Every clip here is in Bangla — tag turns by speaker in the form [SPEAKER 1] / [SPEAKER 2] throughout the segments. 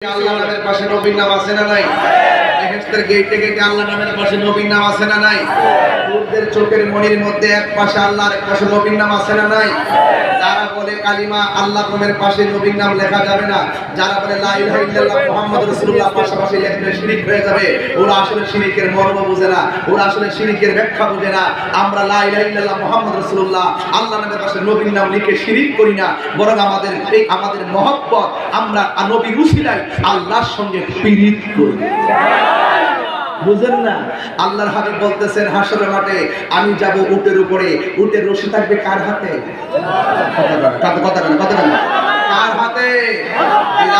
[SPEAKER 1] আল্লাহ পাশে নবীর নাম আছে না নাই? বেহেশতের গেটে আল্লাহ নামের পাশে নবীর নাম আছে না নাই? চোখের মনির মধ্যে এক পাশে আল্লাহ এক পাশে নবীর নাম আছে না নাই? যারা বলে কালিমা আল্লাহ পাশে নবীর নাম লেখা যাবে না, যারা বলে লা ইলাহা ইল্লাল্লাহ রাসূলুল্লাহ পাশাপাশি লেখলে শিরিক হয়ে যাবে। ওরা আসলে শিরিকের মর্ম না, ওরা আসলে শিরিকের ব্যাখ্যা না। আমরা লা ইলাহা ইল্লাল্লাহ রাসূলুল্লাহ, আল্লাহ নামের পাশে নবীর নাম লিখে শিরিক করি না, বরং আমাদের এই আমাদের মহব্বত আমরা নবীর উসিলায় আল্লাহর সঙ্গে পীড়িত করি। বুঝেন না? আল্লাহর হাবিব বলতেছেন, হাসরের মাঠে আমি যাব উটের উপরে। উটের রশি থাকবে কার হাতে? কথা কথা কথা হাতে?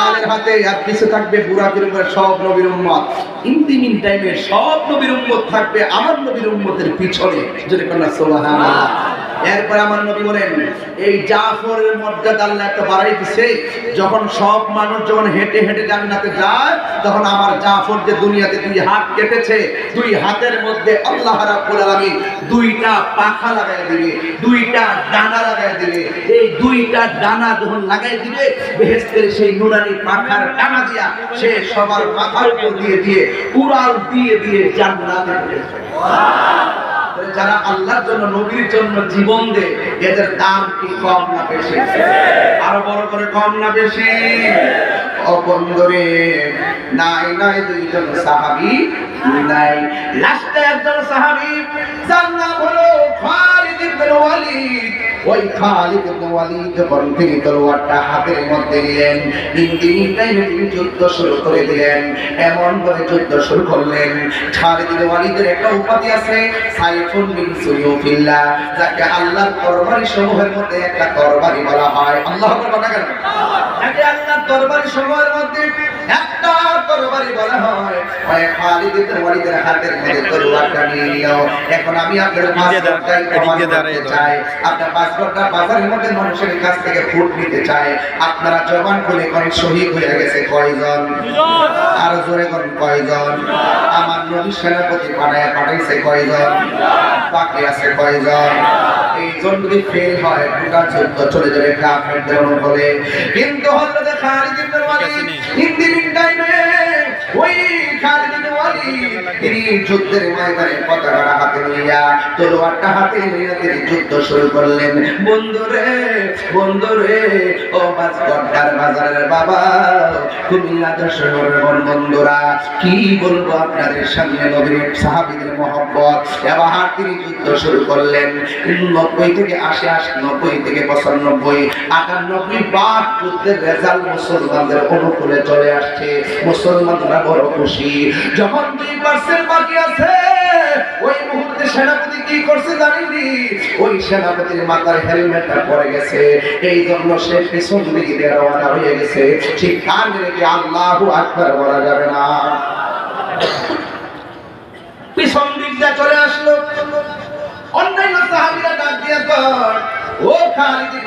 [SPEAKER 1] আর থাকবে সব নবীর টাইমে সব নবীর উম্মত থাকবে আমার নবীর উম্মতের পিছনে। যদি কন্যা, সুবহানাল্লাহ। এরপর আমার নবী বলেন, এই জাফরের মর্যাদা আল্লাহ একটা বাড়াই দিছে, যখন সব মানুষ যখন হেঁটে হেঁটে জান্নাতে যায়, তখন আমার জাফর যে দুনিয়াতে দুই হাত কেটেছে, দুই হাতের মধ্যে আল্লাহ রাব্বুল আলামিন দুইটা পাখা লাগাই দিবে, দুইটা ডানা লাগাই দিবে। এই দুইটা ডানা যখন লাগাই দিবে, বেহেশতের সেই নুরানি পাখার ডানা দিয়া সে সবার মাথার উপর দিয়ে দিয়ে উড়াল দিয়ে দিয়ে জান্নাতে ঢুকেছে যারা আল্লাহর জন্য, নবীর জন্য জীবন দেয়, এদের দাম কি কম না বেশি? আরও বড় করে কম না বেশি? অপন্দরে নাই নাই, দুইজন সাহাবি নাই। লাস্টে একজন সাহাবি জান্নাত হলো খালিদ ইবনে ওয়ালিদ। ওই খালিদ ইবনে ওয়ালিদ যখন তিনি তলোয়ারটা হাতের মধ্যে নিলেন তিন দিন তিনি যুদ্ধ শুরু করে দিলেন। এমন করে যুদ্ধ শুরু করলেন। খালিদ ইবনে ওয়ালিদের একটা উপাধি আছে সাইফুন মিন সুয়ুফিল্লাহ, যাকে আল্লাহর তরবারি সমূহের মধ্যে একটা তরবারি বলা হয়। আল্লাহ কথা কেন একে আল্লাহর তরবারি সমূহের মধ্যে একটা তরবারি বলা হয়। ওই খালিদ ইবনে ওয়ালিদের হাতের মধ্যে তরবারটা নিয়ে নিল এখন আমি আপনাদের পাসপোর্টটাই প্রমাণ করতে চাই। আপনার পাসপোর্টটা বাজারের মধ্যে মানুষের কাছ থেকে ফুট নিতে চায় আপনারা জবান খুলে কোন শহীদ হয়ে গেছে কয়জন? আর জোরে কোন কয়জন? আমার নবী সেনাপতি পাঠায় পাঠাইছে কয়জন? বাকি আছে কয়জন? এই জন্য যদি ফেল হয় গোটা যুদ্ধ চলে যাবে কাফেরদের অনুকূলে। কিন্তু হযরত খালিদ তিনি যুদ্ধের ময়দানে পতাকাটা হাতে নিয়া তলোয়ারটা হাতে নিয়ে তিনি যুদ্ধ শুরু করলেন। বন্ধুরে বন্ধুরে ও বাজকটার বাজারের বাবা, কুমিল্লা দর্শনের বন্ধুরা, কি বলব আপনাদের সামনে নবীর সাহাবীদের মহব্বত? এবার তিনি যুদ্ধ শুরু করলেন। নব্বই থেকে আশি আশি নব্বই থেকে পঁচানব্বই, আটানব্বই বার যুদ্ধের রেজাল্ট মুসলমানদের অনুকূলে চলে আসছে। মুসলমানরা বড় খুশি। যখন দুই পার্সেন্ট বাকি আছে। ওই মুহূর্তে সেনাপতি কি করছে জানেননি ওই সেনাপতির মাথার হেলমেটটা পড়ে গেছে। এই জন্য সে পিছন দিকে রওনা হয়ে গেছে। ঠিক কান রেখে আল্লাহু আকবার বলা যাবে না। পিছন দিক দিয়ে চলে আসলো। অন্যান্য সাহাবীরা ডাক দিয়ে আপনি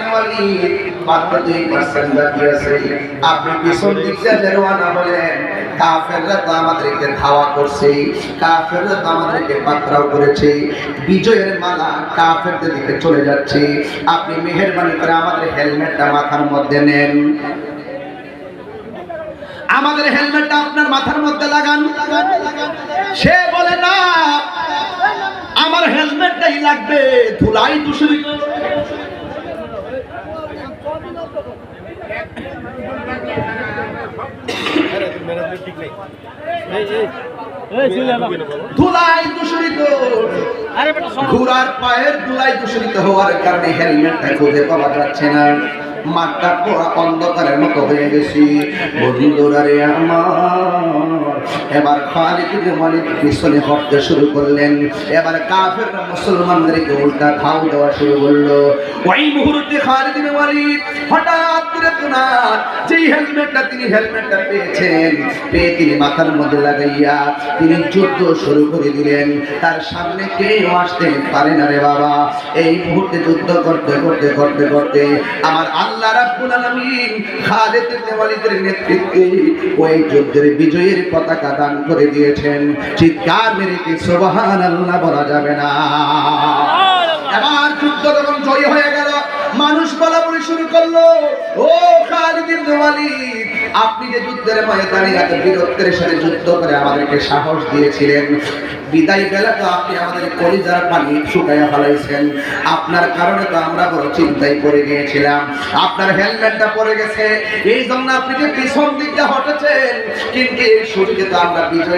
[SPEAKER 1] আমাদেরকে ধাওয়া করছে আমাদেরকে করেছে, বিজয়ের মালা দিকে চলে যাচ্ছে। আপনি মেহেরবানি করে আমাদের হেলমেটটা মাথার মধ্যে নেন। আমাদের হেলমেটটা আপনার মাথার মধ্যে লাগান। সে বলে, না, আমার হেলমেটটাই লাগবে, ধুলাই দূষিত। ধুলাই দূষিত। ঘোড়ার পায়ের ধুলাই দূষিত হওয়ার কারণে হেলমেটটা খুঁজে পাওয়া যাচ্ছে না। মাঠটা পুরো অন্ধকারের মতো হয়ে গেছি। বন্ধুরা রে আমার, এবার খালিদ ওয়ালিদ পিছনে হটতে শুরু করলেন। এবার কাফেররা মুসলমানদেরকে উল্টা খাও দেওয়া শুরু করল। ওই মুহূর্তে খালিদ ওয়ালিদ হঠাৎ করে যেই হেলমেটটা, তিনি হেলমেটটা পেয়েছেন, পেয়ে তিনি মাথার মধ্যে লাগাইয়া তিনি যুদ্ধ শুরু করে দিলেন। তার সামনে কেউ আসতে পারে না রে বাবা। এই মুহূর্তে যুদ্ধ করতে করতে করতে করতে আমার আল্লাহ রাব্বুল আলামিন খালিদ ইবনে ওয়ালিদের নেতৃত্বে ওই যুদ্ধের বিজয়ের পতাকা দান করে দিয়েছেন। চিৎকার মেরে কি সুবহানাল্লাহ বলা যাবে না। এবার যুদ্ধ যখন জয় হয়ে গেল, মানুষ বলা বলি শুরু করল, ও খালিদ আপনি যে যুদ্ধের ময়দানে এত বীরত্বের সাথে যুদ্ধ করে আমাদেরকে সাহস দিয়েছিলেন, বিদায় তো আপনি আমাদের কলিজার পানি শুকাইয়া ফেলাইছেন। আপনার কারণে তো আমরা বড় চিন্তায় পড়ে গিয়েছিলাম। আপনার হেলমেটটা পড়ে গেছে। এই জন্য আপনি যে পিছন দিকটা হটেছেন, কিন্তু এই সুযোগে তো আমরা বিজয়